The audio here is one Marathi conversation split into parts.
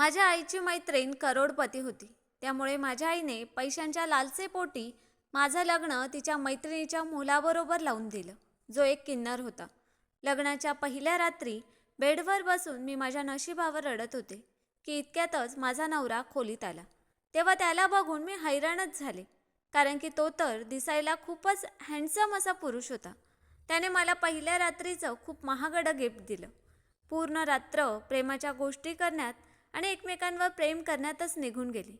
माझ्या आईची मैत्रीण करोडपती होती. त्यामुळे माझ्या आईने पैशांच्या लालसेपोटी माझं लग्न तिच्या मैत्रिणीच्या मुलाबरोबर लावून दिलं. जो एक किन्नर होता. लग्नाच्या पहिल्या रात्री बेडवर बसून मी माझ्या नशिबावर रडत होते की इतक्यातच माझा नवरा खोलीत आला. तेव्हा त्याला बघून मी हैराणच झाले कारण की तो तर दिसायला खूपच हँडसम असा पुरुष होता. त्याने मला पहिल्या रात्रीचं खूप महागडं गिफ्ट दिलं. पूर्ण रात्र प्रेमाच्या गोष्टी करण्यात आणि एकमेकांवर प्रेम करण्यातच निघून गेली.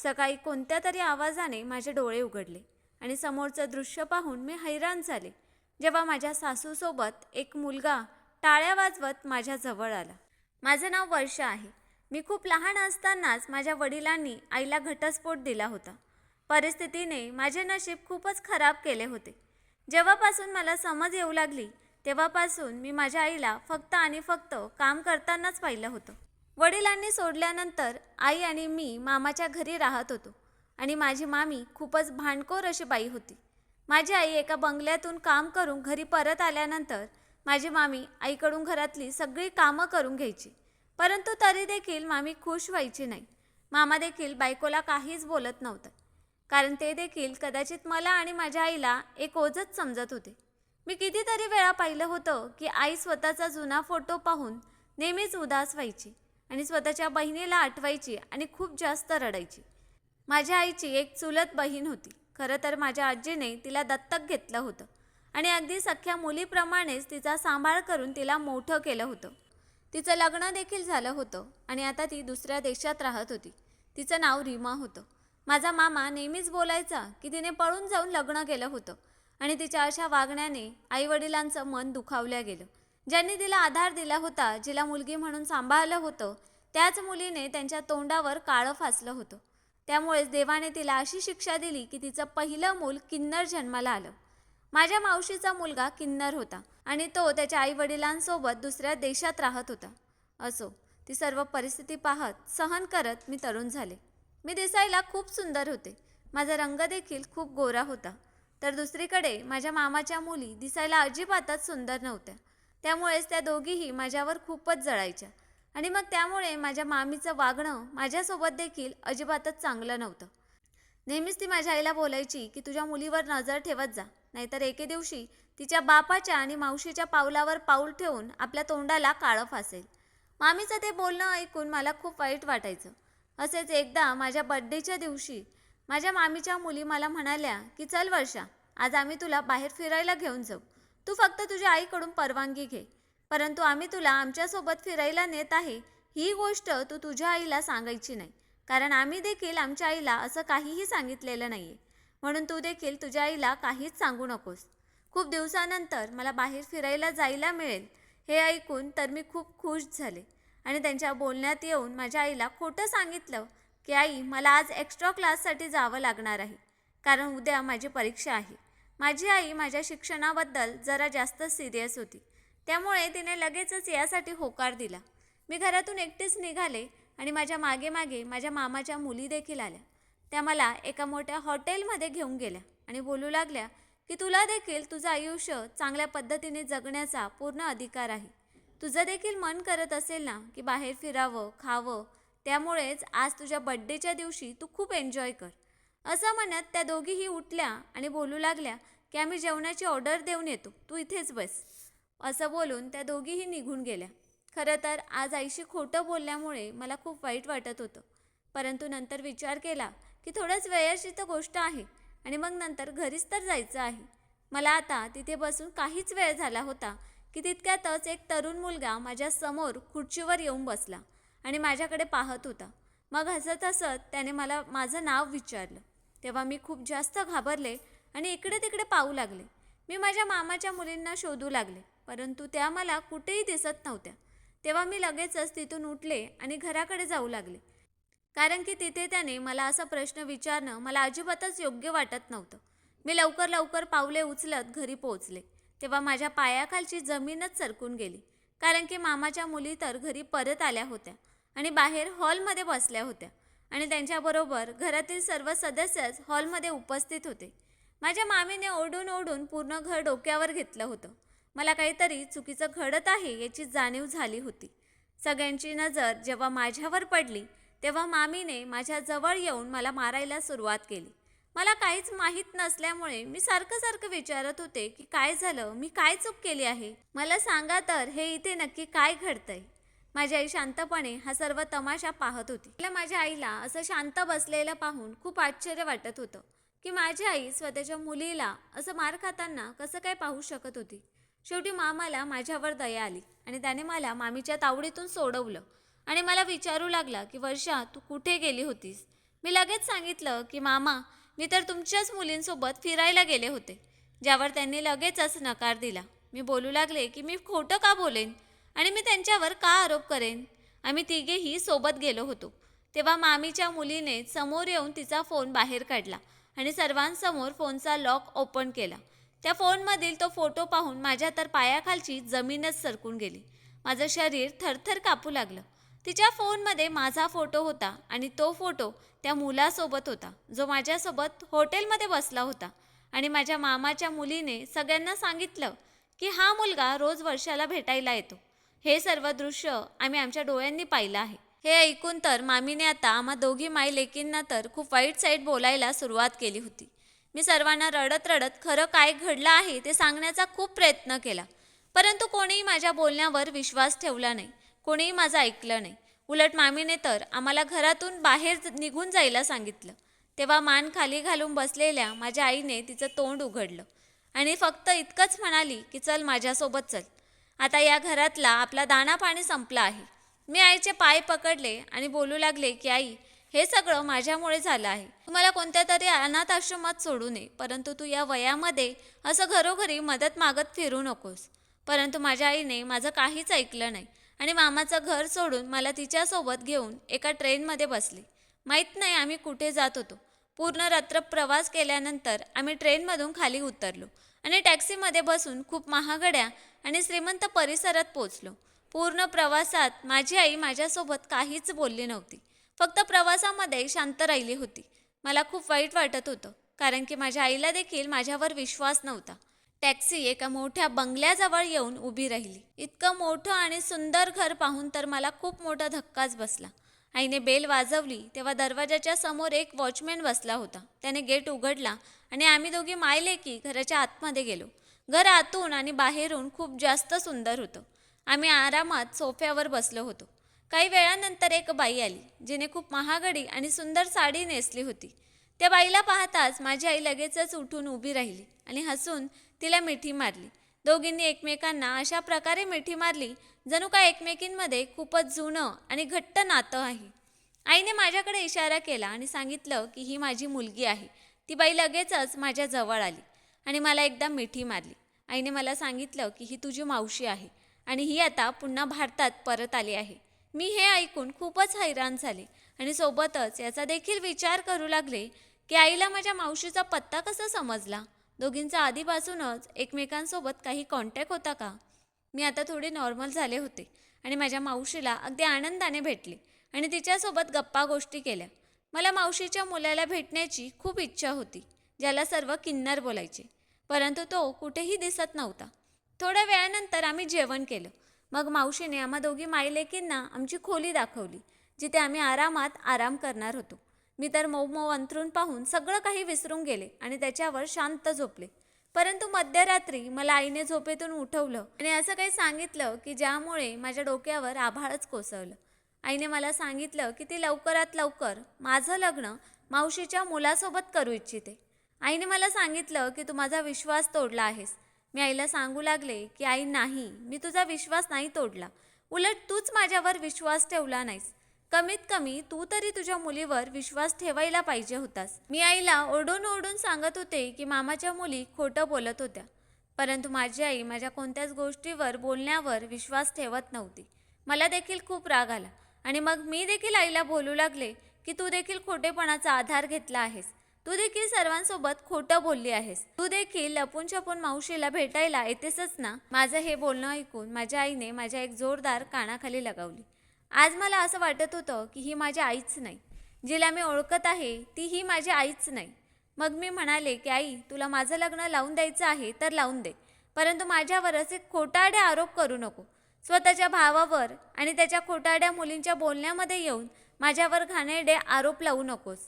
सकाळी कोणत्या तरी आवाजाने माझे डोळे उघडले आणि समोरचं दृश्य पाहून मी हैराण झाले जेव्हा माझ्या सासूसोबत एक मुलगा टाळ्या वाजवत माझ्याजवळ आला. माझं नाव वर्षा आहे. मी खूप लहान असतानाच माझ्या वडिलांनी आईला घटस्फोट दिला होता. परिस्थितीने माझे नशीब खूपच खराब केले होते. जेव्हापासून मला समज येऊ लागली तेव्हापासून मी माझ्या आईला फक्त आणि फक्त काम करतानाच पाहिलं होतं. वडिलांनी सोडल्यानंतर आई आणि मी मामाच्या घरी राहत होतो आणि माझी मामी खूपच भांडखोर अशी बाई होती. माझी आई एका बंगल्यातून काम करून घरी परत आल्यानंतर माझी मामी आईकडून घरातली सगळी कामं करून घ्यायची. परंतु तरी देखील मामी खुश व्हायची नाही. मामा देखील बायकोला काहीच बोलत नव्हतं. कारण ते देखील कदाचित मला आणि माझ्या आईला एक ओझच समजत होते. मी कितीतरी वेळा पाहिलं होतं की आई स्वतःचा जुना फोटो पाहून नेहमीच उदास व्हायची. आणि स्वतःच्या बहिणीला आठवायची आणि खूप जास्त रडायची. माझ्या आईची एक चुलत बहीण होती. खरं तर माझ्या आजीने तिला दत्तक घेतलं होतं आणि अगदी सख्या मुलीप्रमाणेच तिचा सांभाळ करून तिला मोठं केलं होतं. तिचं लग्न देखील झालं होतं आणि आता ती दुसऱ्या देशात राहत होती. तिचं नाव रीमा होतं. माझा मामा नेहमीच बोलायचा की तिने पळून जाऊन लग्न केलं होतं आणि तिच्या अशा वागण्याने आईवडिलांचं मन दुखावलं गेलं. ज्यांनी तिला आधार दिला होता जिला मुलगी म्हणून सांभाळलं होतं त्याच मुलीने त्यांच्या तोंडावर काळं फासलं होतं. त्यामुळेच देवाने तिला अशी शिक्षा दिली की तिचं पहिलं मूल किन्नर जन्माला आलं. माझ्या मावशीचा मुलगा किन्नर होता आणि तो त्याच्या आईवडिलांसोबत दुसऱ्या देशात राहत होता. असो ती सर्व परिस्थिती पाहत सहन करत मी तरुण झाले. मी दिसायला खूप सुंदर होते. माझा रंग देखील खूप गोरा होता. तर दुसरीकडे माझ्या मामाच्या मुली दिसायला अजिबातच सुंदर नव्हत्या. त्यामुळेच त्या दोघीही माझ्यावर खूपच जळायच्या. आणि मग त्यामुळे माझ्या मामीचं वागणं माझ्यासोबत देखील अजिबातच चांगलं नव्हतं. नेहमीच ती माझ्या आईला बोलायची की तुझ्या मुलीवर नजर ठेवत जा. नाहीतर एके दिवशी तिच्या बापाच्या आणि मावशीच्या पावलावर पाऊल ठेवून आपल्या तोंडाला काळं फासेल. मामीचं ते बोलणं ऐकून मला खूप वाईट वाटायचं. असेच एकदा माझ्या बड्डेच्या दिवशी माझ्या मामीच्या मुली मला म्हणाल्या की चल वर्षा आज आम्ही तुला बाहेर फिरायला घेऊन जाऊ. तू फक्त तुझ्या आईकडून परवानगी घे. परंतु आम्ही तुला आमच्यासोबत फिरायला नेत आहे ही गोष्ट तू तुझ्या आईला सांगायची नाही. कारण आम्ही देखील आमच्या आईला असं काहीही सांगितलेलं नाही आहे म्हणून तू देखील तुझ्या आईला काहीच सांगू नकोस. खूप दिवसानंतर मला बाहेर फिरायला जायला मिळेल हे ऐकून तर मी खूप खुश झाले. आणि त्यांच्या बोलण्यात येऊन माझ्या आईला खोटं सांगितलं की आई मला आज एक्स्ट्रा क्लाससाठी जावं लागणार आहे. कारण उद्या माझी परीक्षा आहे. माझी आई माझ्या शिक्षणाबद्दल जरा जास्त सिरियस होती. त्यामुळे तिने लगेचच यासाठी होकार दिला. मी घरातून एकटीच निघाले आणि माझ्या मागे मागे माझ्या मामाच्या मुली देखील आल्या. त्या मला एका मोठ्या हॉटेलमध्ये घेऊन गेल्या आणि बोलू लागल्या की तुला देखील तुझं आयुष्य चांगल्या पद्धतीने जगण्याचा पूर्ण अधिकार आहे. तुझं देखील मन करत असेल ना की बाहेर फिरावं खावं त्यामुळेच आज तुझ्या बड्डेच्या दिवशी तू खूप एन्जॉय कर. असं म्हणत त्या दोघीही उठल्या आणि बोलू लागल्या की आम्ही जेवणाची ऑर्डर देऊन येतो. तू इथेच बस. असं बोलून त्या दोघीही निघून गेल्या. खरं तर आज आईशी खोटं बोलल्यामुळे मला खूप वाईट वाटत होतं. परंतु नंतर विचार केला की थोड्याच वेळाची तर गोष्ट आहे आणि मग नंतर घरीच तर जायचं आहे. मला आता तिथे बसून काहीच वेळ झाला होता की तितक्यातच एक तरुण मुलगा माझ्यासमोर खुर्चीवर येऊन बसला आणि माझ्याकडे पाहत होता. मग हसत हसत त्याने मला माझं नाव विचारलं. तेव्हा मी खूप जास्त घाबरले आणि इकडे तिकडे पाहू लागले. मी माझ्या मामाच्या मुलींना शोधू लागले परंतु त्या मला कुठेही दिसत नव्हत्या. तेव्हा मी लगेचच तिथून उठले आणि घराकडे जाऊ लागले. कारण की तिथे त्याने मला असा प्रश्न विचारणं मला अजिबातच योग्य वाटत नव्हतं. मी लवकर लवकर पावले उचलत घरी पोहोचले. तेव्हा माझ्या पायाखालची जमीनच सरकून गेली. कारण की मामाच्या मुली तर घरी परत आल्या होत्या आणि बाहेर हॉलमध्ये बसल्या होत्या. आणि त्यांच्याबरोबर घरातील सर्व सदस्यच हॉलमध्ये उपस्थित होते. माझ्या मामीने ओढून ओढून पूर्ण घर डोक्यावर घेतलं होतं. मला काहीतरी चुकीचं घडत आहे याची जाणीव झाली होती. सगळ्यांची नजर जेव्हा माझ्यावर पडली तेव्हा मामीने माझ्या जवळ येऊन मला मारायला सुरुवात केली. मला काहीच माहीत नसल्यामुळे मी सारखं सारखं विचारत होते की काय झालं? मी काय चूक केली आहे? मला सांगा तर हे इथे नक्की काय घडतंय? माझी आई शांतपणे हा सर्व तमाशा पाहत होती. मला माझ्या आईला असं शांत बसलेलं पाहून खूप आश्चर्य वाटत होतं की माझी आई स्वतःच्या मुलीला असं मार खाताना कसं काय पाहू शकत होती. शेवटी मामाला माझ्यावर दया आली आणि त्याने मला मामीच्या तावडीतून सोडवलं आणि मला विचारू लागला की वर्षा तू कुठे गेली होतीस? मी लगेच सांगितलं की मामा मी तर तुमच्याच मुलींसोबत फिरायला गेले होते ज्यावर त्यांनी लगेचच नकार दिला. मी बोलू लागले की मी खोटं का बोलेन? आणि मी त्यांच्यावर का आरोप करेन? आम्ही तिघेही सोबत गेलो होतो. तेव्हा मामीच्या मुलीने समोर येऊन तिचा फोन बाहेर काढला आणि सर्वांसमोर फोनचा लॉक ओपन केला. त्या फोनमधील तो फोटो पाहून माझ्या तर पायाखालची जमीनच सरकून गेली. माझं शरीर थरथर कापू लागलं. तिच्या फोनमध्ये माझा फोटो होता आणि तो फोटो त्या मुलासोबत होता जो माझ्यासोबत हॉटेलमध्ये बसला होता. आणि माझ्या मामाच्या मुलीने सगळ्यांना सांगितलं की हा मुलगा रोज वर्षाला भेटायला येतो. हे सर्व दृश्य आम्ही आमच्या डोळ्यांनी पाहिलं आहे. हे ऐकून तर मामीने आता आम्हा दोघी माई लेकींना तर खूप वाईट साईट बोलायला सुरुवात केली होती. मी सर्वांना रडत रडत खरं काय घडलं आहे ते सांगण्याचा खूप प्रयत्न केला. परंतु कोणीही माझ्या बोलण्यावर विश्वास ठेवला नाही. कोणीही माझं ऐकलं नाही. उलट मामीने तर आम्हाला घरातून बाहेर निघून जायला सांगितलं. तेव्हा मान खाली घालून बसलेल्या माझ्या आईने तिचं तोंड उघडलं आणि फक्त इतकंच म्हणाली की चल माझ्यासोबत चल. आता या घरातला आपला दाणा पाणी संपला आहे. मी आईचे पाय पकडले आणि बोलू लागले की आई हे सगळं माझ्यामुळे झालं आहे. तुम्हाला कोणत्या तरी अनाथ आश्रमात सोडू नये परंतु तू या वयामध्ये असं घरोघरी मदत मागत फिरू नकोस परंतु माझ्या आईने माझं काहीच ऐकलं नाही आणि मामाचं घर सोडून मला तिच्यासोबत घेऊन एका ट्रेनमध्ये बसले. माहीत नाही आम्ही कुठे जात होतो. पूर्ण रात्र प्रवास केल्यानंतर आम्ही ट्रेनमधून खाली उतरलो आणि टॅक्सीमध्ये बसून खूप महागड्या आणि श्रीमंत परिसरात पोचलो पूर्ण प्रवासात माझी आई माझ्यासोबत काहीच बोलली नव्हती. फक्त प्रवासामध्ये शांत राहिली होती. मला खूप वाईट वाटत होतं कारण की माझ्या आईला देखील माझ्यावर विश्वास नव्हता. टॅक्सी एका मोठ्या बंगल्याजवळ येऊन उभी राहिली. इतकं मोठं आणि सुंदर घर पाहून तर मला खूप मोठा धक्काच बसला. आईने बेल वाजवली तेव्हा दरवाजाच्या समोर एक वॉचमॅन बसला होता. त्याने गेट उघडला आणि आम्ही दोघी मायले की घराच्या आतमध्ये गेलो. घर आतून आणि बाहेरून खूप जास्त सुंदर होतं. आम्ही आरामात सोफ्यावर बसलो होतो. काही वेळानंतर एक बाई आली जिने खूप महागडी आणि सुंदर साडी नेसली होती. त्या बाईला पाहताच माझी आई लगेचच उठून उभी राहिली आणि हसून तिला मिठी मारली. दोघींनी एकमेकांना अशा प्रकारे मिठी मारली जणू काय एकमेकींमध्ये खूपच जुनं आणि घट्ट नातं आहे. आईने माझ्याकडे इशारा केला आणि सांगितलं की ही माझी मुलगी आहे. ती बाई लगेचच माझ्या जवळ आली. आणि मला एकदा मिठी मारली. आईने मला सांगितलं की ही तुझी मावशी आहे आणि ही आता पुन्हा भारतात परत आली आहे. मी हे ऐकून खूपच हैराण झाले आणि सोबतच याचा देखील विचार करू लागले की आईला माझ्या मावशीचा पत्ता कसा समजला? दोघींचा आधीपासूनच एकमेकांसोबत काही कॉन्टॅक्ट होता का? मी आता थोडे नॉर्मल झाले होते आणि माझ्या मावशीला अगदी आनंदाने भेटले आणि तिच्यासोबत गप्पा गोष्टी केल्या. मला मावशीच्या मुलाला भेटण्याची खूप इच्छा होती ज्याला सर्व किन्नर बोलायचे. परंतु तो कुठेही दिसत नव्हता. थोड्या वेळानंतर आम्ही जेवण केलं. मग मावशीने आम्हा दोघी मायलेकींना आमची खोली दाखवली जिथे आम्ही आरामात आराम करणार होतो. मी तर मऊ मऊ अंथरून पाहून सगळं काही विसरून गेले आणि त्याच्यावर शांत झोपले. परंतु मध्यरात्री मला आईने झोपेतून उठवलं आणि असं काही सांगितलं की ज्यामुळे माझ्या डोक्यावर आभाळच कोसळलं. आईने मला सांगितलं की ती लवकरात लवकर माझं लग्न मावशीच्या मुलासोबत करू इच्छिते. आईने मला सांगितलं की तू माझा विश्वास तोडला आहेस. मी आईला सांगू लागले की आई नाही मी तुझा विश्वास नाही तोडला. उलट तूच माझ्यावर विश्वास ठेवला नाहीस. कमीत कमी तू तरी तुझ्या मुलीवर विश्वास ठेवायला पाहिजे होतास. मी आईला ओरडून ओरडून सांगत होते की मामाच्या मुली खोटं बोलत होत्या. परंतु माझी आई माझ्या कोणत्याच गोष्टीवर बोलण्यावर विश्वास ठेवत नव्हती. मला देखील खूप राग आला आणि मग मी देखील आईला बोलू लागले की तू देखील खोटेपणाचा आधार घेतला आहेस. तू देखील सर्वांसोबत खोटं बोलली आहेस. तू देखील लपून छपून मावशीला भेटायला येतेसच ना? माझं हे बोलणं ऐकून माझ्या आईने माझ्या एक जोरदार कानाखाली लगावली. आज मला असं वाटत होतं की ही माझी आईच नाही. जिला मी ओळखत आहे ती ही माझी आईच नाही. मग मी म्हणाले की आई तुला माझं लग्न लावून द्यायचं आहे तर लावून दे. परंतु माझ्यावर असे खोटाडे आरोप करू नको. स्वतःच्या भावावर आणि त्याच्या खोटाड्या मुलींच्या बोलण्यामध्ये येऊन माझ्यावर घाणेरडे आरोप लावू नकोस.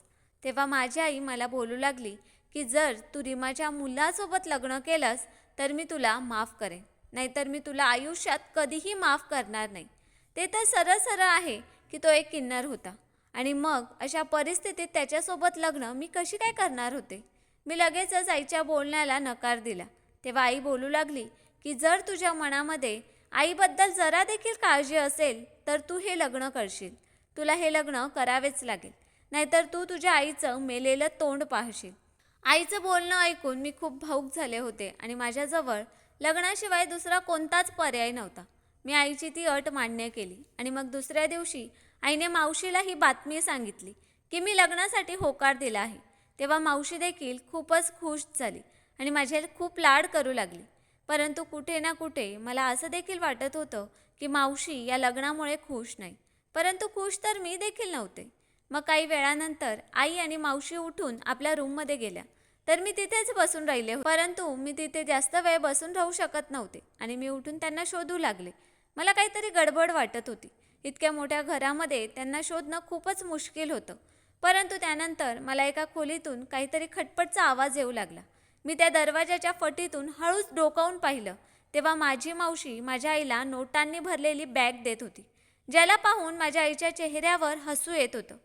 तेव्हा माझी आई मला बोलू लागली की जर तू रिमाच्या मुलासोबत लग्न केलंस तर मी तुला माफ करेन. नाहीतर मी तुला आयुष्यात कधीही माफ करणार नाही. ते तर सरळ सरळ आहे की तो एक किन्नर होता. आणि मग अशा परिस्थितीत त्याच्यासोबत लग्न मी कशी काय करणार होते? मी लगेचच आईच्या बोलण्याला नकार दिला. तेव्हा आई बोलू लागली की जर तुझ्या मनामध्ये आईबद्दल जरा देखील काळजी असेल तर तू हे लग्न करशील. तुला हे लग्न करावेच लागेल. नाहीतर तू तुझ्या आईचं मेलेलं तोंड पाहशील. आईचं बोलणं ऐकून मी खूप भाऊक झाले होते आणि माझ्याजवळ लग्नाशिवाय दुसरा कोणताच पर्याय नव्हता. मी आईची ती अट मान्य केली आणि मग दुसऱ्या दिवशी आईने मावशीला ही बातमी सांगितली की मी लग्नासाठी होकार दिला आहे. तेव्हा मावशी देखील खूपच खुश झाली आणि माझे खूप लाड करू लागली. परंतु कुठे ना कुठे मला असं देखील वाटत होतं की मावशी या लग्नामुळे खुश नाही. परंतु खुश तर मी देखील नव्हते. मग काही वेळानंतर आई आणि मावशी उठून आपल्या रूममध्ये गेल्या. तर मी तिथेच बसून राहिले. परंतु मी तिथे जास्त वेळ बसून राहू शकत नव्हते आणि मी उठून त्यांना शोधू लागले. मला काहीतरी गडबड वाटत होती. इतक्या मोठ्या घरामध्ये त्यांना शोधणं खूपच मुश्किल होतं. परंतु त्यानंतर मला एका खोलीतून काहीतरी खटपटचा आवाज येऊ लागला. मी त्या दरवाजाच्या फटीतून हळूच डोकावून पाहिलं. तेव्हा माझी मावशी माझ्या आईला नोटांनी भरलेली बॅग देत होती ज्याला पाहून माझ्या आईच्या चेहऱ्यावर हसू येत होतं.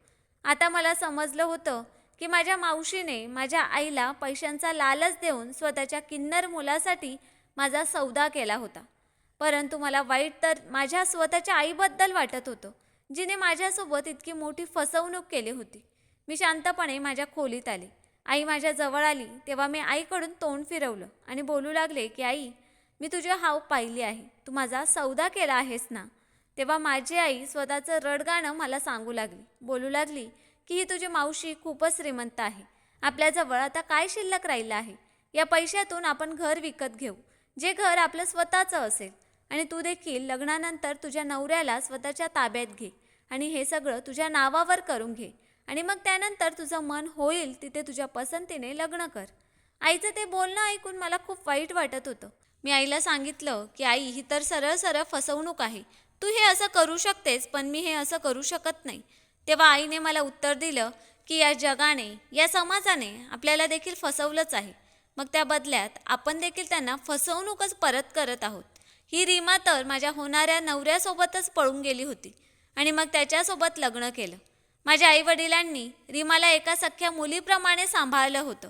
आता मला समजलं होतं की माझ्या मावशीने माझ्या आईला पैशांचा लालच देऊन स्वतःच्या किन्नर मुलासाठी माझा सौदा केला होता. परंतु मला वाईट तर माझ्या स्वतःच्या आईबद्दल वाटत होतं जिने माझ्यासोबत इतकी मोठी फसवणूक केली होती. मी शांतपणे माझ्या खोलीत आले. आई माझ्या जवळ आली तेव्हा मी आईकडून तोंड फिरवलं आणि बोलू लागले की आई मी तुझे हाव पाहिली आहे. तू माझा सौदा केला आहेस ना? तेव्हा माझी आई स्वतःचं रडगाणं मला सांगू लागली. बोलू लागली की ही तुझी मावशी खूपच श्रीमंत आहे. आपल्याजवळ आता काय शिल्लक राहिलं आहे? या पैशातून आपण घर विकत घेऊ. जे घर आपलं स्वतःचं असेल. आणि तू देखील लग्नानंतर तुझ्या नवऱ्याला स्वतःच्या ताब्यात घे. आणि हे सगळं तुझ्या नावावर करून घे. आणि मग त्यानंतर तुझं मन होईल तिथे तुझ्या पसंतीने लग्न कर. आईचं ते बोलणं ऐकून मला खूप वाईट वाटत होतं. मी आईला सांगितलं की आई ही तर सरळ सरळ फसवणूक आहे. तू हे असं करू शकतेस पण मी हे असं करू शकत नाही. तेव्हा आईने मला उत्तर दिलं की या जगाने या समाजाने आपल्याला देखील फसवलंच आहे. मग त्या बदल्यात आपण देखील त्यांना फसवणूकच परत करत आहोत. ही रीमा तर माझ्या होणाऱ्या नवऱ्यासोबतच पळून गेली होती आणि मग त्याच्यासोबत लग्न केलं. माझ्या आईवडिलांनी रीमाला एका सख्या मुलीप्रमाणे सांभाळलं होतं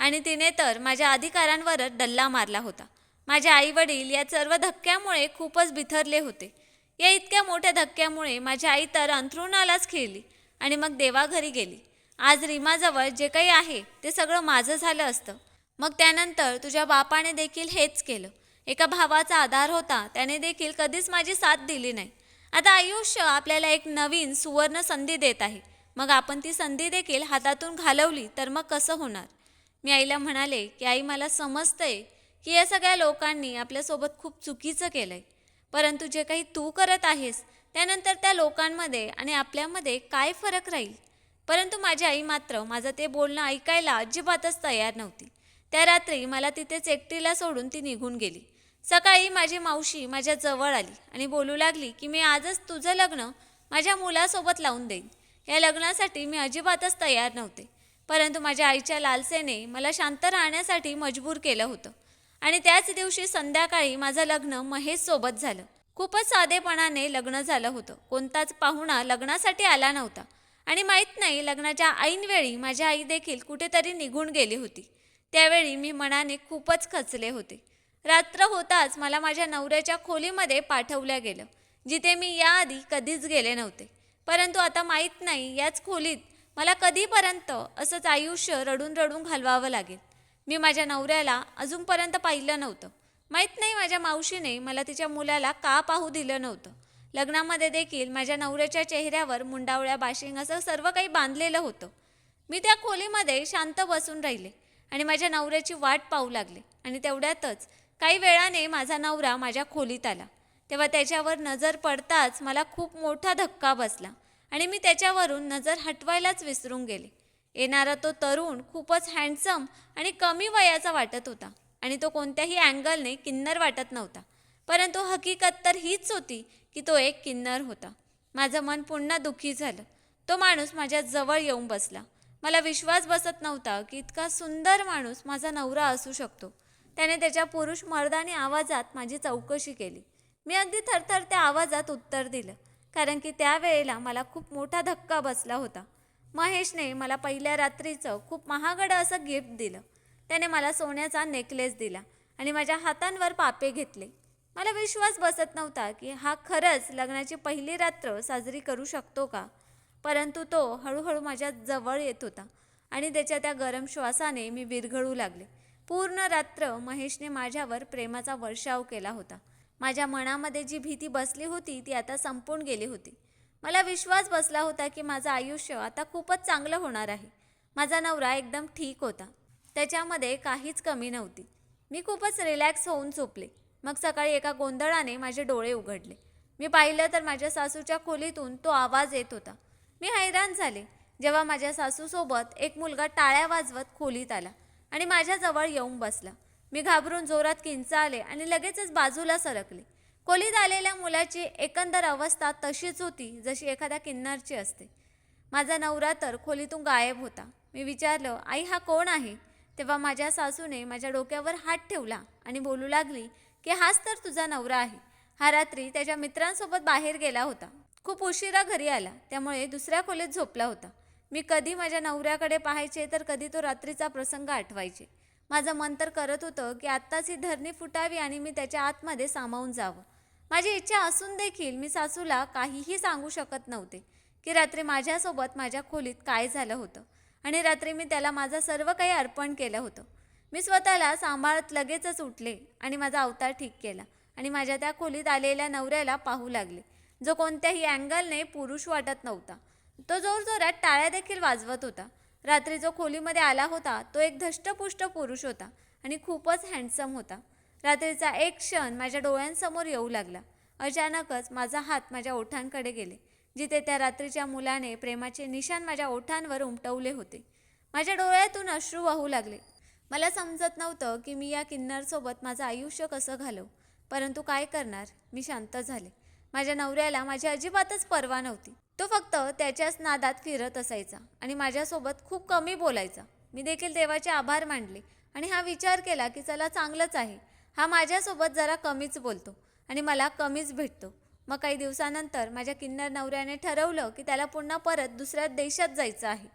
आणि तिने तर माझ्या अधिकारांवरच डल्ला मारला होता. माझे आईवडील या सर्व धक्क्यामुळे खूपच बिथरले होते. या इतक्या मोठ्या धक्क्यामुळे माझी आई तर अंथरुणालाच खेळली आणि मग देवाघरी गेली. आज रीमाजवळ जे काही आहे ते सगळं माझं झालं असतं. मग त्यानंतर तुझ्या बापाने देखील हेच केलं. एका भावाचा आधार होता त्याने देखील कधीच माझी साथ दिली नाही. आता आयुष्य आपल्याला एक नवीन सुवर्ण संधी देत आहे. मग आपण ती संधी देखील हातातून घालवली तर मग कसं होणार? मी आईला म्हणाले की आई मला समजतंय की या सगळ्या लोकांनी आपल्यासोबत खूप चुकीचं केलं आहे परंतु जे काही तू करत आहेस त्यानंतर त्या लोकांमध्ये आणि आपल्यामध्ये काय फरक राहील? परंतु माझी आई मात्र माझं ते बोलणं ऐकायला अजिबातच तयार नव्हती. त्या रात्री मला तिथेच एकटीला सोडून ती निघून गेली. सकाळी माझी मावशी माझ्या जवळ आली आणि बोलू लागली की मी आजच तुझं लग्न माझ्या मुलासोबत लावून देईन. या लग्नासाठी मी अजिबातच तयार नव्हते. परंतु माझ्या आईच्या लालसेने मला शांत राहण्यासाठी मजबूर केलं होतं. आणि त्याच दिवशी संध्याकाळी माझं लग्न महेशसोबत झालं. खूपच साधेपणाने लग्न झालं होतं. कोणताच पाहुणा लग्नासाठी आला नव्हता. आणि माहीत नाही लग्नाच्या ऐनवेळी माझी आई देखील कुठेतरी निघून गेली होती. त्यावेळी मी मनाने खूपच खचले होते. रात्र होताच मला माझ्या नवऱ्याच्या खोलीमध्ये पाठवल्या गेलं जिथे मी याआधी कधीच गेले नव्हते. परंतु आता माहीत नाही याच खोलीत मला कधीपर्यंत असंच आयुष्य रडून रडून घालवावं लागेल. मी माझ्या नवऱ्याला अजूनपर्यंत पाहिलं नव्हतं. माहीत नाही माझ्या मावशीने मला तिच्या मुलाला का पाहू दिलं नव्हतं. लग्नामध्ये देखील माझ्या नवऱ्याच्या चेहऱ्यावर मुंडावळ्या बाशिंग असं सर्व काही बांधलेलं होतं. मी त्या खोलीमध्ये शांत बसून राहिले आणि माझ्या नवऱ्याची वाट पाहू लागले आणि तेवढ्यातच काही वेळाने माझा नवरा माझ्या खोलीत आला. तेव्हा त्याच्यावर नजर पडताच मला खूप मोठा धक्का बसला आणि मी त्याच्यावरून नजर हटवायलाच विसरून गेले. येणारा तो तरुण खूपच हँडसम आणि कमी वयाचा वाटत होता. आणि तो कोणत्याही अँगलने किन्नर वाटत नव्हता. परंतु हकीकत तर हीच होती की तो एक किन्नर होता. माझं मन पुन्हा दुःखी झालं. तो माणूस माझ्या जवळ येऊन बसला. मला विश्वास बसत नव्हता की इतका सुंदर माणूस माझा नवरा असू शकतो. त्याने त्याच्या पुरुष मर्दानी आवाजात माझी चौकशी केली. मी अगदी थरथर त्या आवाजात उत्तर दिलं. कारण की त्यावेळेला मला खूप मोठा धक्का बसला होता. महेशने मला पहिल्या रात्रीचं खूप महागडं असं गिफ्ट दिलं. त्याने मला सोन्याचा नेकलेस दिला आणि माझ्या हातांवर पापे घेतले. मला विश्वास बसत नव्हता की हा खरंच लग्नाची पहिली रात्र साजरी करू शकतो का? परंतु तो हळूहळू माझ्या जवळ येत होता आणि त्याच्या त्या गरम श्वासाने मी विरघळू लागले. पूर्ण रात्र महेशने माझ्यावर प्रेमाचा वर्षाव केला होता. माझ्या मनामध्ये जी भीती बसली होती ती आता संपून गेली होती. मला विश्वास बसला होता की माझं आयुष्य आता खूपच चांगलं होणार आहे. माझा नवरा एकदम ठीक होता. त्याच्यामध्ये काहीच कमी नव्हती. मी खूपच रिलॅक्स होऊन झोपले. मग सकाळी एका गोंधळाने माझे डोळे उघडले. मी पाहिलं तर माझ्या सासूच्या खोलीतून तो आवाज येत होता. मी हैराण झाले. जेव्हा माझ्या सासूसोबत एक मुलगा टाळ्या वाजवत खोलीत आला आणि माझ्याजवळ येऊन बसला. मी घाबरून जोरात किंचाळले आणि लगेचच बाजूला सरकले. खोलीत आलेल्या मुलाची एकंदर अवस्था तशीच होती जशी एखाद्या किन्नरची असते. माझा नवरा तर खोलीतून गायब होता. मी विचारलं आई हा कोण आहे? तेव्हा माझ्या सासूने माझ्या डोक्यावर हात ठेवला आणि बोलू लागली की हाच तर तुझा नवरा आहे. हा रात्री त्याच्या मित्रांसोबत बाहेर गेला होता. खूप उशिरा घरी आला. त्यामुळे दुसऱ्या खोलीत झोपला होता. मी कधी माझ्या नवऱ्याकडे पाहायचे तर कधी तो रात्रीचा प्रसंग आठवायचे. माझं मन तर करत होतं की आत्ताच ही धरणी फुटावी आणि मी त्याच्या आतमध्ये सामावून जावं. माझी इच्छा असून देखील मी सासूला काहीही सांगू शकत नव्हते की रात्री माझ्यासोबत माझ्या खोलीत काय झालं होतं आणि रात्री मी त्याला माझा सर्व काही अर्पण केलं होतं. मी स्वतःला सांभाळत लगेचच उठले आणि माझा अवतार ठीक केला आणि माझ्या त्या खोलीत आलेल्या नवऱ्याला पाहू लागले. जो कोणत्याही अँगलने पुरुष वाटत नव्हता. तो जोरजोरात टाळ्या देखील वाजवत होता. रात्री जो खोलीमध्ये आला होता तो एक धष्टपुष्ट पुरुष होता आणि खूपच हँडसम होता. रात्रीचा एक क्षण माझ्या डोळ्यांसमोर येऊ लागला. अचानकच माझा हात माझ्या ओठांकडे गेले जिथे त्या रात्रीच्या मुलाने प्रेमाचे निशाण माझ्या ओठांवर उमटवले होते. माझ्या डोळ्यातून अश्रू वाहू लागले. मला समजत नव्हतं की मी या किन्नरसोबत माझं आयुष्य कसं घालवू परंतु काय करणार? मी शांत झाले. माझ्या नवऱ्याला माझी अजिबातच पर्वा नव्हती. तो फक्त त्याच्याच नादात फिरत असायचा आणि माझ्यासोबत खूप कमी बोलायचा. मी देखील देवाचे आभार मानले आणि हा विचार केला की चला चांगलंच आहे. हा माझ्यासोबत जरा कमीच बोलतो आणि मला कमीच भेटतो. मग काही दिवसानंतर माझ्या किन्नर नवऱ्याने ठरवलं की त्याला पुन्हा परत दुसऱ्या देशात जायचं आहे.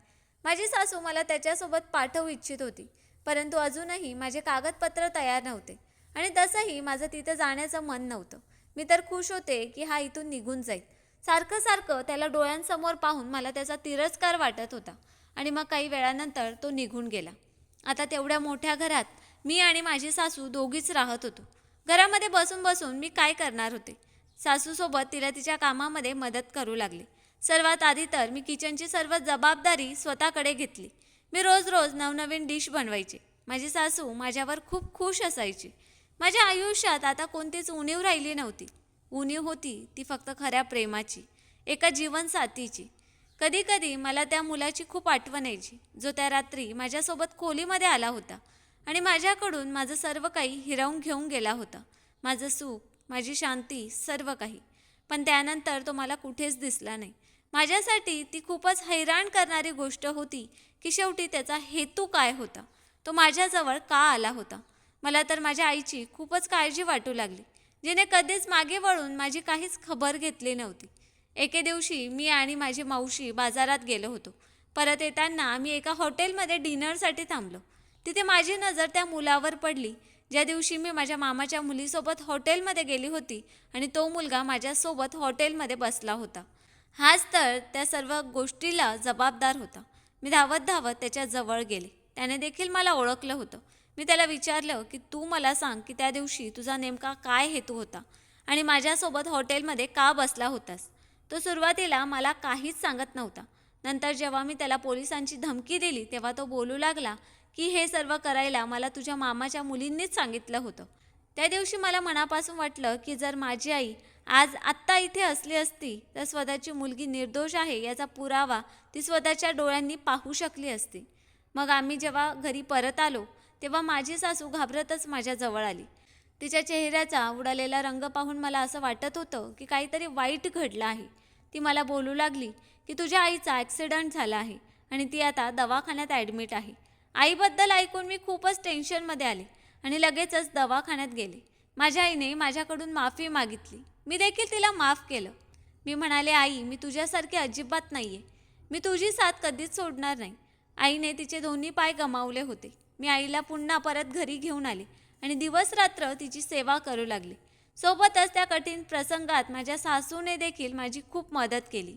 माझी सासू मला त्याच्यासोबत पाठवू इच्छित होती परंतु अजूनही माझे कागदपत्र तयार नव्हते आणि तसंही माझं तिथं जाण्याचं मन नव्हतं. मी तर खुश होते की हा इथून निघून जाईल. सारखं सारखं त्याला डोळ्यांसमोर पाहून मला त्याचा तिरस्कार वाटत होता आणि मग काही वेळानंतर तो निघून गेला. आता तेवढ्या मोठ्या घरात मी आणि माझी सासू दोघीच राहत होतो. घरामध्ये बसून बसून मी काय करणार होते? सासूसोबत तिला तिच्या कामामध्ये मदत करू लागले. सर्वात आधी तर मी किचनची सर्व जबाबदारी स्वतःकडे घेतली. मी रोज रोज नवनवीन डिश बनवायचे. माझी सासू माझ्यावर खूप खुश असायची. माझ्या आयुष्यात आता कोणतीच उणीव राहिली नव्हती. उणीव होती ती फक्त खऱ्या प्रेमाची एका जीवनसाथीची कधी कधी मला त्या मुलाची खूप आठवण यायची जो त्या रात्री माझ्यासोबत खोलीमध्ये आला होता. आणि माझ्याकडून माझं सर्व काही हिरावून घेऊन गेला होता. माझं सुख माझी शांती सर्व काही. पण त्यानंतर तो मला कुठेच दिसला नाही. माझ्यासाठी ती खूपच हैराण करणारी गोष्ट होती की शेवटी त्याचा हेतू काय होता? तो माझ्याजवळ का आला होता? मला तर माझ्या आईची खूपच काळजी वाटू लागली जिने कधीच मागे वळून माझी काहीच खबर घेतली नव्हती. एके दिवशी मी आणि माझी मावशी बाजारात गेलो होतो. परत येताना आम्ही एका हॉटेलमध्ये डिनरसाठी थांबलो. तिथे माझी नजर त्या मुलावर पडली. ज्या दिवशी मी माझ्या मामाच्या मुलीसोबत हॉटेलमध्ये गेली होती आणि तो मुलगा माझ्यासोबत हॉटेलमध्ये बसला होता. हाच तर त्या सर्व गोष्टीला जबाबदार होता. मी धावत धावत त्याच्याजवळ गेले. त्याने देखील मला ओळखलं होतं. मी त्याला विचारलं की तू मला सांग की त्या दिवशी तुझा नेमका काय हेतू होता आणि माझ्यासोबत हॉटेलमध्ये का बसला होतास? तो सुरुवातीला मला काहीच सांगत नव्हता. नंतर जेव्हा मी त्याला पोलिसांची धमकी दिली तेव्हा तो बोलू लागला की हे सर्व करायला मला तुझ्या मामाच्या मुलींनीच सांगितलं होतं. त्या दिवशी मला मनापासून वाटलं की जर माझी आई आज आत्ता इथे असली असती तर स्वतःची मुलगी निर्दोष आहे याचा पुरावा ती स्वतःच्या डोळ्यांनी पाहू शकली असती. मग आम्ही जेव्हा घरी परत आलो तेव्हा माझी सासू घाबरतच माझ्याजवळ आली. तिच्या चेहऱ्याचा उडालेला रंग पाहून मला असं वाटत होतं की काहीतरी वाईट घडलं आहे. ती मला बोलू लागली की तुझ्या आईचा ॲक्सिडंट झाला आहे आणि ती आता दवाखान्यात ॲडमिट आहे. आईबद्दल ऐकून मी खूपच टेन्शनमध्ये आले आणि लगेचच दवाखान्यात गेले. माझ्या आईने माझ्याकडून माफी मागितली. मी देखील तिला माफ केलं. मी म्हणाले आई मी तुझ्यासारखी अजिबात नाही आहे मी तुझी साथ कधीच सोडणार नाही. आईने तिचे दोन्ही पाय गमावले होते. मी आईला पुन्हा परत घरी घेऊन आले आणि दिवस रात्र तिची सेवा करू लागले. सोबतच त्या कठीण प्रसंगात माझ्या सासूने देखील माझी खूप मदत केली.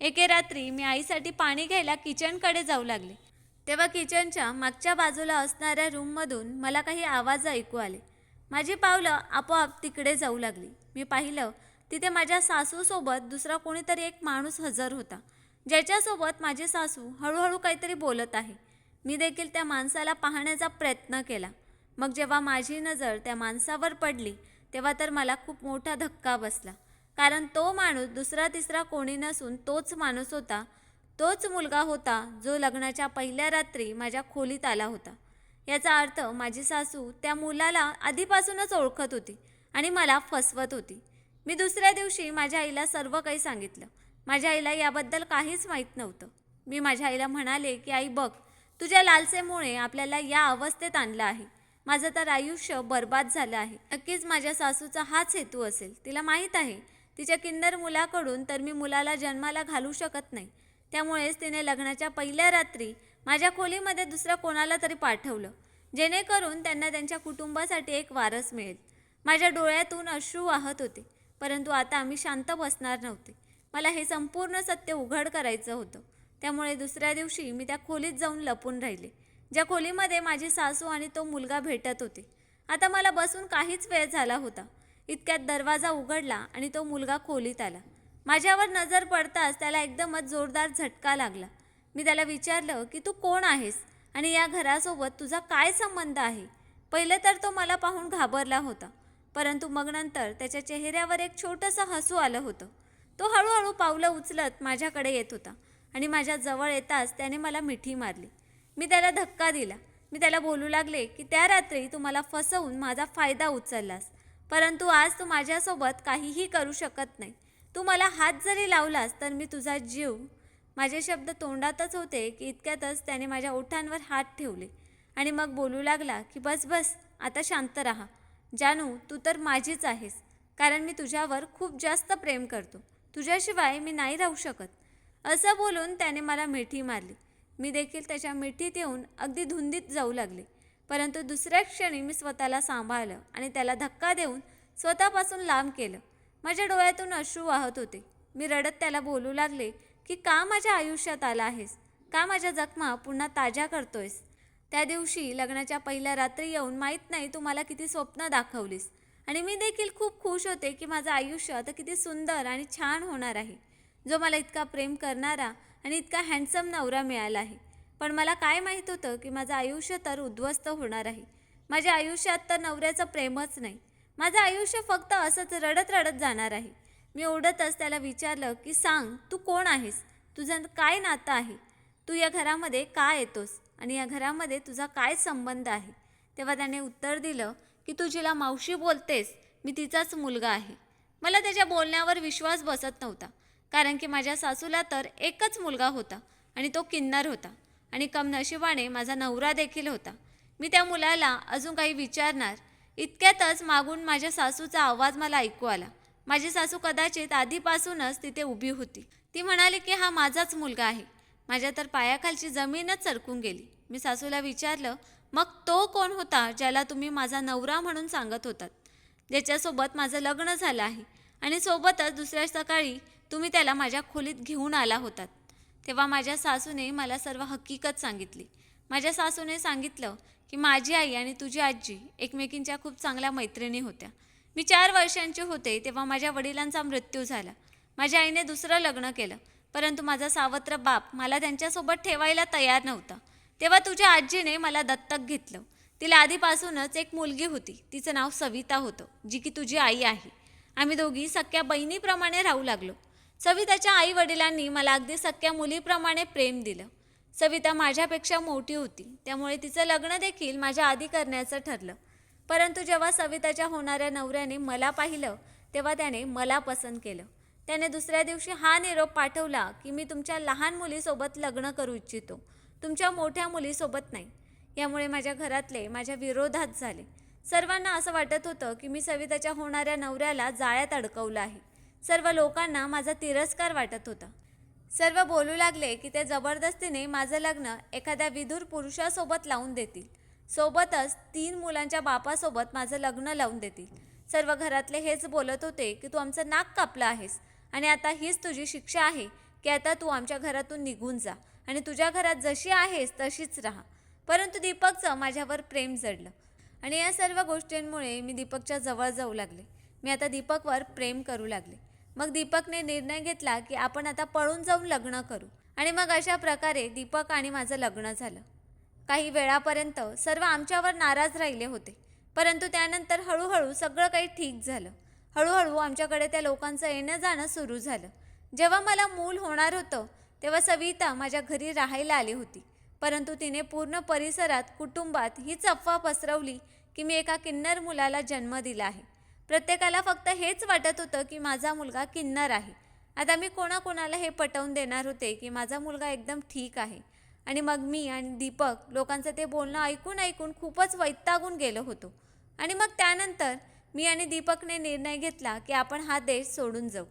एके रात्री मी आईसाठी पाणी घ्यायला किचनकडे जाऊ लागले. तेव्हा किचनच्या मागच्या बाजूला असणाऱ्या रूममधून मला काही आवाज ऐकू आले. माझी पावलं आपोआप तिकडे जाऊ लागली. मी पाहिलं तिथे माझ्या सासूसोबत दुसरा कोणीतरी एक माणूस हजर होता. ज्याच्यासोबत माझी सासू हळूहळू काहीतरी बोलत आहे. मी देखील त्या माणसाला पाहण्याचा प्रयत्न केला. मग जेव्हा माझी नजर त्या माणसावर पडली तेव्हा तर मला खूप मोठा धक्का बसला. कारण तो माणूस दुसरा तिसरा कोणी नसून तोच माणूस होता तोच मुलगा होता जो लग्नाच्या पहिल्या रात्री माझ्या खोलीत आला होता. याचा अर्थ माझी सासू त्या मुलाला आधीपासूनच ओळखत होती आणि मला फसवत होती. मी दुसऱ्या दिवशी माझ्या आईला सर्व काही सांगितलं. माझ्या आईला याबद्दल काहीच माहीत नव्हतं. मी माझ्या आईला म्हणाले की आई बघ तुझ्या लालसेमुळे आपल्याला या अवस्थेत आणलं आहे. माझं तर आयुष्य बर्बाद झालं आहे. नक्कीच माझ्या सासूचा हाच हेतू असेल. तिला माहीत आहे तिच्या किन्नर मुलाकडून तर मी मुलाला जन्माला घालू शकत नाही. त्यामुळेच तिने लग्नाच्या पहिल्या रात्री माझ्या खोलीमध्ये दुसऱ्या कोणाला तरी पाठवलं जेणेकरून त्यांना त्यांच्या कुटुंबासाठी एक वारस मिळेल. माझ्या डोळ्यातून अश्रू वाहत होते परंतु आता आम्ही शांत बसणार नव्हते. मला हे संपूर्ण सत्य उघड करायचं होतं. त्यामुळे दुसऱ्या दिवशी मी त्या खोलीत जाऊन लपून राहिले. ज्या खोलीमध्ये माझी सासू आणि तो मुलगा भेटत होते. आता मला बसून काहीच वेळ झाला होता. इतक्यात दरवाजा उघडला आणि तो मुलगा खोलीत आला. माझ्यावर नजर पडताच त्याला एकदमच जोरदार झटका लागला. मी त्याला विचारलं की तू कोण आहेस आणि या घरासोबत तुझा काय संबंध आहे? पहिलं तर तो मला पाहून घाबरला होता परंतु मग नंतर त्याच्या चेहऱ्यावर एक छोटंसं हसू आलं होतं. तो हळूहळू पावलं उचलत माझ्याकडे येत होता आणि माझ्या जवळ येताच त्याने मला मिठी मारली. मी त्याला धक्का दिला. मी त्याला बोलू लागले की त्या रात्री तू मला फसवून माझा फायदा उचललास परंतु आज तू माझ्यासोबत काहीही करू शकत नाही. तू मला हात जरी लावलास तर मी तुझा जीव माझे शब्द तोंडातच होते की इतक्यातच त्याने माझ्या ओठांवर हात ठेवले. आणि मग बोलू लागला की बस बस आता शांत राहा. जानू तू तर माझीच आहेस कारण मी तुझ्यावर खूप जास्त प्रेम करतो. तुझ्याशिवाय मी नाही राहू शकत. असं बोलून त्याने मला मिठी मारली. मी देखील त्याच्या मिठीत येऊन अगदी धुंदीत जाऊ लागले. परंतु दुसऱ्या क्षणी मी स्वतःला सांभाळलं आणि त्याला धक्का देऊन स्वतःपासून लांब केलं. माझ्या डोळ्यातून अश्रू वाहत होते. मी रडत त्याला बोलू लागले की का माझ्या आयुष्यात आला आहेस? का माझ्या जखमा पुन्हा ताज्या करतोयस? त्या दिवशी लग्नाच्या पहिल्या रात्री येऊन माहीत नाही तू मला किती स्वप्न दाखवलीस. आणि मी देखील खूप खुश होते की माझं आयुष्य आता किती सुंदर आणि छान होणार आहे. जो मला इतका प्रेम करणारा आणि इतका हँडसम नवरा मिळाला आहे. पण मला काय माहीत होतं की माझं आयुष्य तर उद्ध्वस्त होणार आहे. माझ्या आयुष्यात तर नवऱ्याचं प्रेमच नाही. माझं आयुष्य फक्त असंच रडत रडत जाणार आहे. मी ओढतच त्याला विचारलं की सांग तू कोण आहेस? तुझं काय नातं आहे? तू या घरामध्ये का येतोस? आणि या घरामध्ये तुझा काय संबंध आहे? तेव्हा त्याने उत्तर दिलं की तू जिला मावशी बोलतेस मी तिचाच मुलगा आहे. मला त्याच्या बोलण्यावर विश्वास बसत नव्हता कारण की माझ्या सासूला तर एकच मुलगा होता आणि तो किन्नर होता. आणि कम नशिबाने माझा नवरा देखील होता. मी त्या मुलाला अजून काही विचारणार इतक्यातच मागून माझ्या सासूचा आवाज मला ऐकू आला. माझी सासू कदाचित आधीपासूनच तिथे उभी होती. ती म्हणाली की हा माझाच मुलगा आहे. माझ्या तर पायाखालची जमीनच सरकून गेली. मी सासूला विचारलं मग तो कोण होता ज्याला तुम्ही माझा नवरा म्हणून सांगत होतात? ज्याच्यासोबत माझं लग्न झालं आहे आणि सोबतच दुसऱ्या सकाळी तुम्ही त्याला माझ्या खोलीत घेऊन आला होतात. तेव्हा माझ्या सासूने मला सर्व हकीकत सांगितली. माझ्या सासूने सांगितलं की माझी आई आणि तुझी आजी एकमेकींच्या खूप चांगल्या मैत्रिणी होत्या. मी चार वर्षांचे होते तेव्हा माझ्या वडिलांचा मृत्यू झाला. माझ्या आईने दुसरं लग्न केलं परंतु माझा सावत्र बाप मला त्यांच्यासोबत ठेवायला तयार नव्हता. तेव्हा तुझ्या आजीने मला दत्तक घेतलं. तिला आधीपासूनच एक मुलगी होती. तिचं नाव सविता होतं जी की तुझी आई आहे. आम्ही दोघी सख्या बहिणीप्रमाणे राहू लागलो. सविताच्या आई वडिलांनी मला अगदी सख्या मुलीप्रमाणे प्रेम दिलं. सविता माझ्यापेक्षा मोठी होती. त्यामुळे तिचं लग्न देखील माझ्या आधी करण्याचं ठरलं. परंतु जेव्हा सविताच्या होणाऱ्या नवऱ्याने मला पाहिलं तेव्हा त्याने मला पसंत केलं. त्याने दुसऱ्या दिवशी हा निरोप पाठवला की मी तुमच्या लहान मुलीसोबत लग्न करू इच्छितो. तुमच्या मोठ्या मुलीसोबत नाही. यामुळे माझ्या घरातले माझ्या विरोधात झाले. सर्वांना असं वाटत होतं की मी सविताच्या होणाऱ्या नवऱ्याला जाळ्यात अडकवलं आहे. सर्व लोकांना माझा तिरस्कार वाटत होता. सर्व बोलू लागले की ते जबरदस्तीने माझं लग्न एखाद्या विधूर पुरुषासोबत लावून देतील. सोबतच तीन मुलांच्या बापासोबत माझं लग्न लावून देतील. सर्व घरातले हेच बोलत होते की तू आमचं नाक कापलं आहेस आणि आता हीच तुझी शिक्षा आहे की आता तू आमच्या घरातून निघून जा आणि तुझ्या घरात जशी आहेस तशीच राहा. परंतु दीपकचं माझ्यावर प्रेम जडलं आणि या सर्व गोष्टींमुळे मी दीपकच्या जवळ जाऊ लागले. मी आता दीपकवर प्रेम करू लागले. मग दीपकने निर्णय घेतला की आपण आता पळून जाऊन लग्न करू. आणि मग अशा प्रकारे दीपक आणि माझं लग्न झालं. काही वेळापर्यंत सर्व आमच्यावर नाराज राहिले होते. परंतु त्यानंतर हळूहळू सगळं काही ठीक झालं. हळूहळू आमच्याकडे त्या लोकांचं येणं जाणं सुरू झालं. जेव्हा मला मूल होणार होतं तेव्हा सविता माझ्या घरी राहायला आली होती. परंतु तिने पूर्ण परिसरात कुटुंबात हीच अफवा पसरवली की मी एका किन्नर मुलाला जन्म दिला आहे. प्रत्येकाला फक्त हेच वाटत होतं की माझा मुलगा किन्नर आहे. आता मी कोणाकोणाला हे पटवून देणार होते की माझा मुलगा एकदम ठीक आहे. आणि मग मी आणि दीपक लोकांचं ते बोलणं ऐकून ऐकून खूपच वैतागून गेलो होतो. आणि मग त्यानंतर मी आणि दीपकने निर्णय घेतला की आपण हा देश सोडून जाऊ.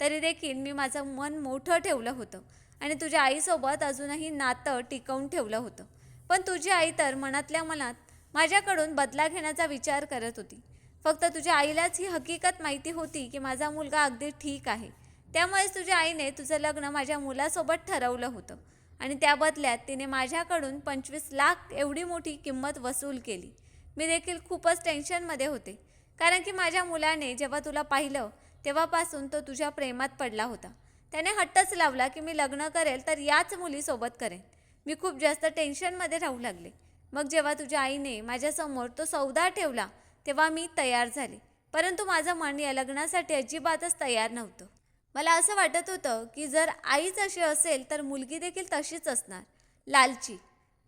तरी देखील मी माझं मन मोठं ठेवलं होतं. आणि तुझ्या आईसोबत अजूनही नातं टिकवून ठेवलं होतं. पण तुझी आई तर मनातल्या मनात माझ्याकडून बदला घेण्याचा विचार करत होती. फक्त तुझ्या आईलाच ही हकीकत माहिती होती की माझा मुलगा अगदी ठीक आहे. त्यामुळेच तुझ्या आईने तुझं लग्न माझ्या मुलासोबत ठरवलं होतं आणि त्या बदल्यात तिने माझ्याकडून पंचवीस लाख एवढी मोठी किंमत वसूल केली. मी देखील खूपच टेन्शनमध्ये होते. कारण की माझ्या मुलाने जेव्हा तुला पाहिलं तेव्हापासून तो तुझ्या प्रेमात पडला होता. त्याने हट्टच लावला की मी लग्न करेल तर याच मुलीसोबत करेन. मी खूप जास्त टेन्शनमध्ये राहू लागले. मग जेव्हा तुझ्या आईने माझ्यासमोर तो सौदा ठेवला तेव्हा मी तयार झाले. परंतु माझं मन या लग्नासाठी अजिबातच तयार नव्हतं. मला असं वाटत होतं की जर आईच अशी असेल तर मुलगी देखील तशीच असणार. लालची.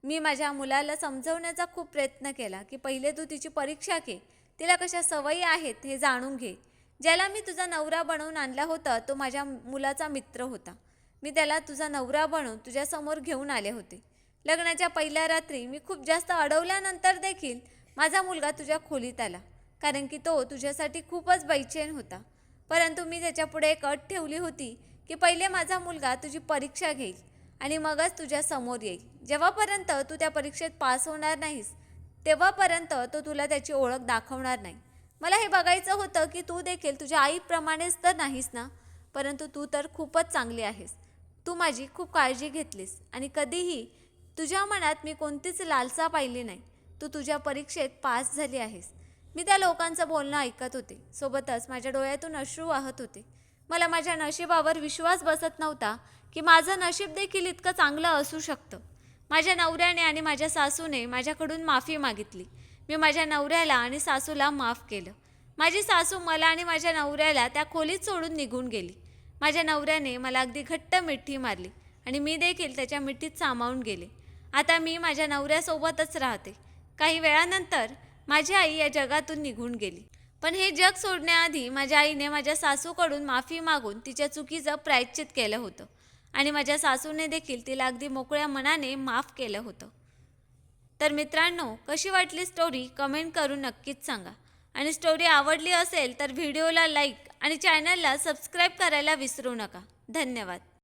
मी माझ्या मुलाला समजवण्याचा खूप प्रयत्न केला की पहिले तू तिची परीक्षा घे. तिला कशा सवयी आहेत हे जाणून घे. ज्याला मी तुझा नवरा बनवून आणला होता तो माझ्या मुलाचा मित्र होता. मी त्याला तुझा नवरा बनवून तुझ्यासमोर घेऊन आले होते. लग्नाच्या पहिल्या रात्री मी खूप जास्त अडवल्यानंतर देखील माझा मुलगा तुझ्या खोलीत आला कारण की तो तुझ्यासाठी खूपच बैचेन होता. परंतु मी त्याच्यापुढे एक अट ठेवली होती की पहिले माझा मुलगा तुझी परीक्षा घेईल आणि मगच तुझ्या समोर येईल. जेव्हापर्यंत तू त्या परीक्षेत पास होणार नाहीस तेव्हापर्यंत तो तुला त्याची ओळख दाखवणार नाही. मला हे बघायचं होतं की तू देखील तुझ्या आईप्रमाणेच तर नाहीस ना? परंतु तू तर खूपच चांगली आहेस. तू माझी खूप काळजी घेतलीस आणि कधीही तुझ्या मनात मी कोणतीच लालसा पाहिली नाही. तू तुझ्या परीक्षेत पास झाली आहेस. मी त्या लोकांचं बोलणं ऐकत होते. सोबतच माझ्या डोळ्यातून अश्रू वाहत होते. मला माझ्या नशिबावर विश्वास बसत नव्हता की माझं नशीब देखील इतकं चांगलं असू शकतं. माझ्या नवऱ्याने आणि माझ्या सासूने माझ्याकडून माफी मागितली. मी माझ्या नवऱ्याला आणि सासूला माफ केलं. माझी सासू मला आणि माझ्या नवऱ्याला त्या खोलीत सोडून निघून गेली. माझ्या नवऱ्याने मला अगदी घट्ट मिठी मारली आणि मी देखील त्याच्या मिठीत सामावून गेले. आता मी माझ्या नवऱ्यासोबतच राहते. काही वेळानंतर माझी आई या जगातून निघून गेली. पण हे जग सोडण्याआधी माझ्या आईने माझ्या सासूकडून माफी मागून तिच्या चुकीचं प्रायश्चित केलं होतं. आणि माझ्या सासूने देखील तिला अगदी मोकळ्या मनाने माफ केलं होतं. तर मित्रांनो कशी वाटली स्टोरी कमेंट करून नक्कीच सांगा. आणि स्टोरी आवडली असेल तर व्हिडिओला लाईक आणि चॅनलला सबस्क्राईब करायला विसरू नका. धन्यवाद.